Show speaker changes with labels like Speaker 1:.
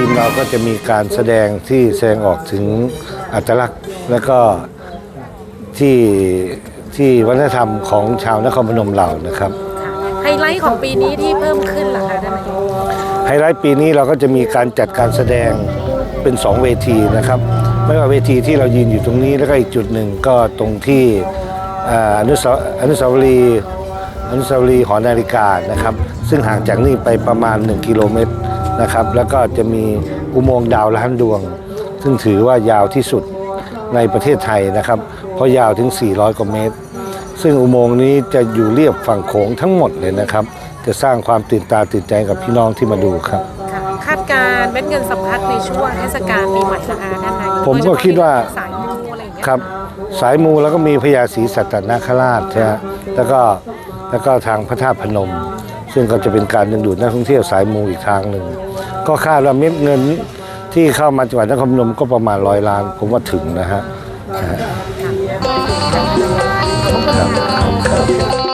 Speaker 1: ทีมเราก็จะมีการแสดงที่แสดงออกถึงอัตลักษณ์ และก็ที่ที่วัฒนธรรมของชาวนครพนมเรานะครับ
Speaker 2: ไฮไลท์ของปีนี้ที่เพิ่มขึ้นเหรอคะท่านนายก
Speaker 1: ไฮไลท์ปีนี้เราก็จะมีการจัดการแสดงเป็น 2 เวทีนะครับ ไม่ว่าเวทีที่เรายืนอยู่ตรงนี้แล้วก็อีกจุดหนึ่งก็ตรงที่อ่าอนุสาวอนุสาวรีย์อนุสาวรีย์หอนาฬิกานะครับ ซึ่งห่างจากนี่ไปประมาณ 1 กิโลเมตร นะครับ แล้วก็จะมีอุโมงค์ดาวล้านดวง ซึ่งถือว่ายาวที่สุดในประเทศไทยนะครับ เพราะยาวถึง 400 กว่าเมตร ซึ่งอุโมงค์นี้จะอยู่เรียบฝั่งโขงทั้งหมดเลยนะครับ จะสร้างความตื่นตาตื่นใจกับพี่น้องที่มาดูครับ
Speaker 2: ค่ะคาดการณ์เม็ดเงินสะพัดในช่วงเทศกาลปีใหม่นะคะท่านนายก
Speaker 1: ผมก็คิดว่า
Speaker 2: โยเฉพะสายมูอะไรอย่างเงี้ย
Speaker 1: ครับสายมูแล้วก็มีพญาศรีสัตนาคราชใช่ไหมแล้วก็แล้วก็ทางพระธาตุพนม ซึ่งก็จะเป็นการดึงดูดนักท่องเที่ยวสายมูอีกทางหนึ่ง ก็คาดว่าเม็ดเงินที่เข้ามาจังหวัดนครพนมก็ประมาณร้อยล้าน ผมว่าถึงนะฮะ ครับ